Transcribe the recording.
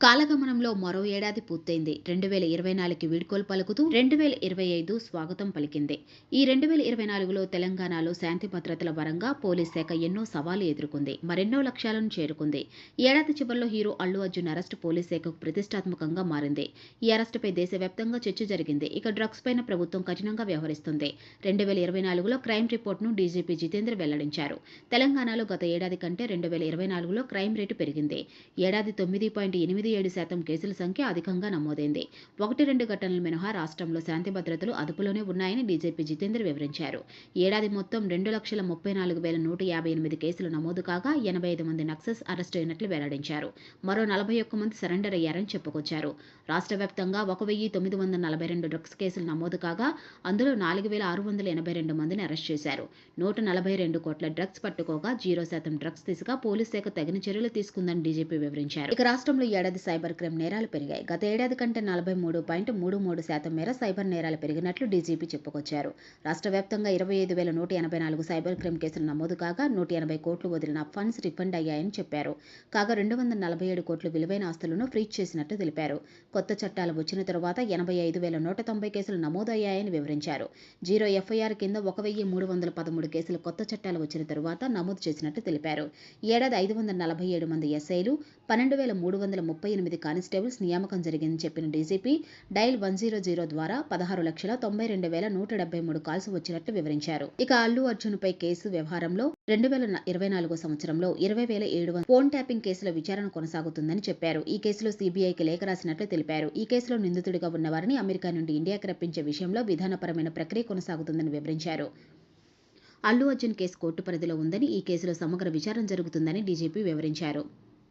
కాలగమనంలో మరో ఏడాది పూర్తయింది. రెండు వేల ఇరవై నాలుగుకి వీడ్కోలు పలుకుతూ రెండు వేల ఇరవై ఐదు స్వాగతం పలికింది. ఈ రెండు వేల ఇరవై నాలుగులో తెలంగాణలో శాంతి భద్రతల పరంగా పోలీస్ శాఖ ఎన్నో సవాలు ఎదుర్కొంది. మరెన్నో లక్ష్యాలను చేరుకుంది. ఏడాది చివరిలో hero Allu Arjun arrest police శాఖకు ప్రతిష్టాత్మకంగా మారింది. ఈ అరెస్టుపై దేశవ్యాప్తంగా చర్చ జరిగింది. ఇక డ్రగ్స్ పైన ప్రభుత్వం కఠినంగా వ్యవహరిస్తుంది. రెండు వేల ఇరవై నాలుగులో క్రైమ్ రిపోర్ట్ను డీజీపీ జితేంద్ర వెల్లడించారు. తెలంగాణలో గత ఏడాది కంటే రెండు వేల ఇరవై నాలుగులో క్రైమ్ రేటు పెరిగింది. ఏడాది తొమ్మిది పాయింట్ ఎనిమిది ఏడు శాతం కేసుల సంఖ్య అధికంగా నమోదైంది. ఒకటి రెండు ఘటనలు మినహా రాష్ట్రంలో శాంతి భద్రతలు అదుపులోనే ఉన్నాయని డీజీపీ జితేందర్ వివరించారు. ఏడాది మొత్తం రెండు లక్షల ముప్పై నాలుగు వేల నూట యాభై ఎనిమిది కేసులు నమోదు కాగా ఎనభై ఐదు మంది నక్సల్స్ అరెస్ట్ అయినట్లు వెల్లడించారు. మరో నలభై ఒక్క మంది సరెండర్ అయ్యారని చెప్పుకొచ్చారు. రాష్ట్ర వ్యాప్తంగా ఒక వెయ్యి తొమ్మిది వందల నలభై రెండు డ్రగ్స్ కేసులు నమోదు కాగా అందులో నాలుగు వేల ఆరు వందల ఎనభై రెండు మందిని అరెస్ట్ చేశారు. నూట నలభై రెండు కోట్ల డ్రగ్స్ పట్టుకోగా జీరో శాతం డ్రగ్స్ దిశగా పోలీస్ శాఖ తగిన చర్యలు తీసుకుందని డీజీపీ వివరించారు. ఇక రాష్ట్రంలో ఏడాది ఏడాది సైబర్ క్రైమ్ నేరాలు పెరిగాయి. గత ఏడాది కంటే నలభై మూడు పాయింట్ మూడు మూడు శాతం మేర సైబర్ నేరాలు పెరిగినట్లు డీజీపీ చెప్పుకొచ్చారు. రాష్ట్ర వ్యాప్తంగా ఇరవై ఐదు వేల నూట ఎనభై నాలుగు సైబర్ క్రైమ్ కేసులు నమోదు కాగా నూట ఎనభై కోట్లు వదిలిన ఫండ్స్ రిఫండ్ అయ్యాయని చెప్పారు. కాగా రెండు వందల నలభై ఏడు కోట్లు విలువైన ఆస్తులను ఫ్రీజ్ చేసినట్టు తెలిపారు. కొత్త చట్టాలు వచ్చిన తరువాత ఎనభై ఐదు వేల నూట తొంభై కేసులు నమోదయ్యాయని వివరించారు. జీరో ఎఫ్ఐఆర్ కింద ఒక వెయ్యి మూడు వందల పదమూడు కేసులు కొత్త చట్టాలు వచ్చిన తరువాత నమోదు చేసినట్టు తెలిపారు. ఏడాది ఐదు వందల నలభై ఏడు మంది ఎస్ఐలు పన్నెండు వేల మూడు వందల ముప్పై ముప్పై ఎనిమిది కానిస్టేబుల్స్ నియామకం జరిగిందని చెప్పిన DGP dial one zero zero ద్వారా పదహారు లక్షల తొంభై రెండు వేల నూట డెబ్బై మూడు కాల్స్ వచ్చినట్లు వివరించారు. ఇక అల్లు అర్జున్పై కేసు వ్యవహారంలో రెండు వేల ఇరవై నాలుగో సంవత్సరంలో ఇరవై వేల ఏడు ఫోన్ ట్యాపింగ్ కేసుల విచారణ కొనసాగుతుందని చెప్పారు. ఈ కేసులో సీబీఐకి లేఖ రాసినట్లు తెలిపారు. ఈ కేసులో నిందితుడిగా ఉన్నవారిని అమెరికా నుండి ఇండియాకి రప్పించే విషయంలో విధానపరమైన ప్రక్రియ కొనసాగుతుందని వివరించారు. అల్లు అర్జున్ కేసు కోర్టు పరిధిలో ఉందని ఈ కేసులో సమగ్ర విచారణ జరుగుతుందని డీజీపీ వివరించారు.